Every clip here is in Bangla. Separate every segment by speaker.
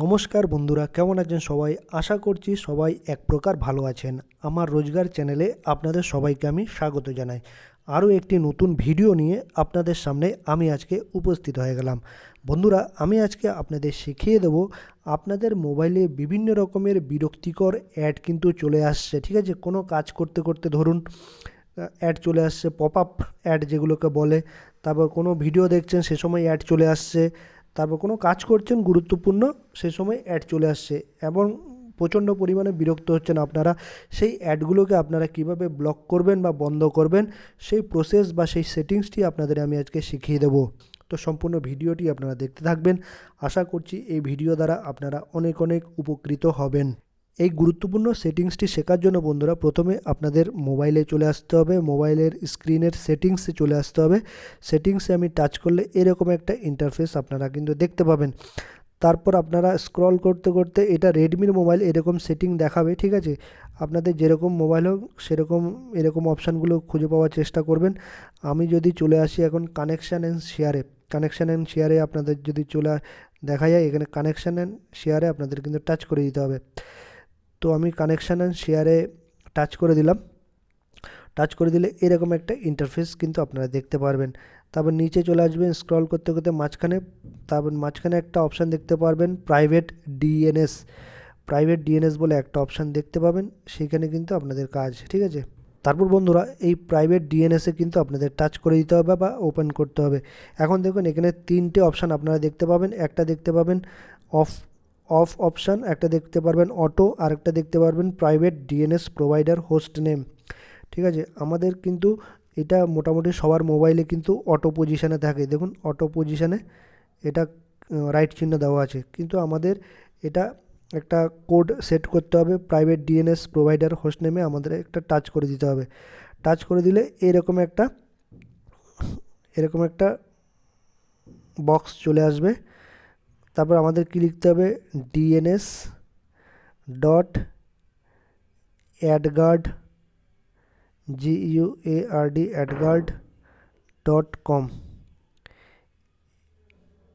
Speaker 1: নমস্কার বন্ধুরা, কেমন আছেন সবাই? আশা করছি সবাই এক প্রকার ভালো আছেন। আমার রোজগার চ্যানেলে আপনাদের সবাইকে আমি স্বাগত জানাই। আরও একটি নতুন ভিডিও নিয়ে আপনাদের সামনে আমি আজকে উপস্থিত হয়ে গেলাম। বন্ধুরা, আমি আজকে আপনাদের শিখিয়ে দেব আপনাদের মোবাইলে বিভিন্ন রকমের বিরক্তিকর অ্যাড কিন্তু চলে আসছে, ঠিক আছে? কোনো কাজ করতে করতে ধরুন অ্যাড চলে আসছে পপ আপ অ্যাড যেগুলোকে বলে, তারপর কোনো ভিডিও দেখছেন, সে সময় অ্যাড চলে আসছে তারপর কোনো কাজ করছেন, গুরুত্বপূর্ণ, সে সময় অ্যাড চলে আসছে এবং প্রচণ্ড পরিমাণে বিরক্ত হচ্ছেন আপনারা। সেই অ্যাডগুলোকে আপনারা কীভাবে ব্লক করবেন বা বন্ধ করবেন, সেই প্রসেস বা সেই সেটিংসটি আপনাদের আমি আজকে শিখিয়ে দেব। তো সম্পূর্ণ ভিডিওটি আপনারা দেখতে থাকবেন। আশা করছি এই ভিডিও দ্বারা আপনারা অনেক অনেক উপকৃত হবেন। এই গুরুত্বপূর্ণ সেটিংসটি শেখার জন্য বন্ধুরা প্রথমে আপনাদের মোবাইলে চলে আসতে হবে, মোবাইলের স্ক্রিনের সেটিংসে চলে আসতে হবে। সেটিংসে আমি টাচ করলে এরকম একটা ইন্টারফেস আপনারা কিন্তু দেখতে পাবেন। তারপর আপনারা স্ক্রল করতে করতে এটা রেডমির মোবাইল এরকম সেটিং দেখাবে, ঠিক আছে? আপনাদের যেরকম মোবাইল হোক, সেরকম এরকম অপশানগুলো খুঁজে পাওয়ার চেষ্টা করবেন। আমি যদি চলে আসি এখন connection and sharing connection and sharing আপনাদের যদি চলে দেখা যায়, এখানে কানেকশান অ্যান্ড শেয়ারে আপনাদের কিন্তু টাচ করে দিতে হবে। তো আমি কানেকশান অ্যান্ড শেয়ারে টাচ করে দিলাম। টাচ করে দিলে এরকম একটা ইন্টারফেস কিন্তু আপনারা দেখতে পারবেন। তারপর নিচে চলে আসবেন স্ক্রল করতে করতে মাঝখানে, তারপর মাঝখানে একটা অপশান দেখতে পারবেন প্রাইভেট ডিএনএস প্রাইভেট ডিএনএস বলে একটা অপশান দেখতে পাবেন, সেখানে কিন্তু আপনাদের কাজ, ঠিক আছে? তারপর বন্ধুরা, এই প্রাইভেট ডিএনএসে কিন্তু আপনাদের টাচ করে দিতে হবে বা ওপেন করতে হবে। এখন দেখুন, এখানে তিনটে অপশান আপনারা দেখতে পাবেন, একটা দেখতে পাবেন অফ অফ অপশান, একটা দেখতে পারবেন অটো আর একটা দেখতে পারবেন private DNS provider host name. ঠিক আছে? আমাদের কিন্তু এটা মোটামুটি সবার মোবাইলে কিন্তু অটো পজিশানে থাকে। দেখুন, অটো পজিশানে এটা রাইট চিহ্ন দেওয়া আছে। কিন্তু আমাদের এটা একটা কোড সেট করতে হবে, প্রাইভেট ডিএনএস প্রোভাইডার হোস্ট নেমে আমাদের একটা টাচ করে দিতে হবে। টাচ করে দিলে এরকম একটা এরকম একটা বক্স চলে আসবে। তারপর আমাদের কি লিখতে হবে? DNS dot AdGuard G U A R D AdGuard dot com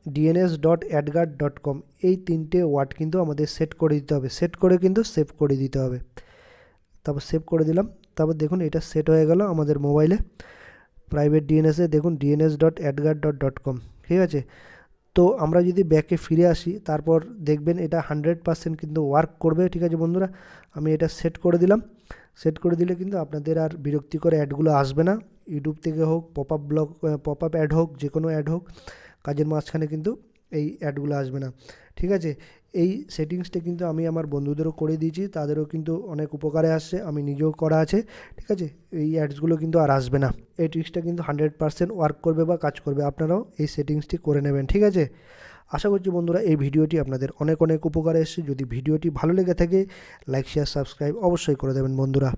Speaker 1: DNS dot AdGuard dot com এই তিনটে ওয়ার্ড কিন্তু আমাদের সেট করে দিতে হবে। সেট করে কিন্তু সেভ করে দিতে হবে। তারপর সেভ করে দিলাম। তারপর দেখুন এটা সেট হয়ে গেল আমাদের মোবাইলে প্রাইভেট ডিএনএসে দেখুন DNS dot AdGuard dot dot com ঠিক আছে? তো আমরা যদি ব্যাকে ফিরে আসি, তারপর দেখবেন এটা হান্ড্রেড পারসেন্ট কিন্তু ওয়ার্ক করবে, ঠিক আছে বন্ধুরা? আমি এটা সেট করে দিলাম। সেট করে দিলে কিন্তু আপনাদের আর বিরক্তিকর অ্যাডগুলো আসবে না। ইউটিউব থেকে হোক pop up blog pop up ad হোক যে কোনো অ্যাড হোক, কাজের মাঝখানে কিন্তু এই অ্যাডগুলো আসবে না। ঠিক আছে? এই সেটিংসটা কিন্তু আমি আমার বন্ধুদেরও করে দিয়েছি, তাদেরও কিন্তু অনেক উপকারে আসছে, আমি নিজেও করা আছে, ঠিক আছে? এই অ্যাডসগুলো কিন্তু আর আসবে না। এই ট্রিক্সটা কিন্তু হান্ড্রেড পার্সেন্ট ওয়ার্ক করবে বা কাজ করবে, আপনারাও এই সেটিংসটি করে নেবেন, ঠিক আছে? আশা করছি বন্ধুরা এই ভিডিওটি আপনাদের অনেক অনেক উপকারে এসেছে, যদি ভিডিওটি ভালো লেগে থাকে লাইক শেয়ার সাবস্ক্রাইব অবশ্যই করে দেবেন বন্ধুরা।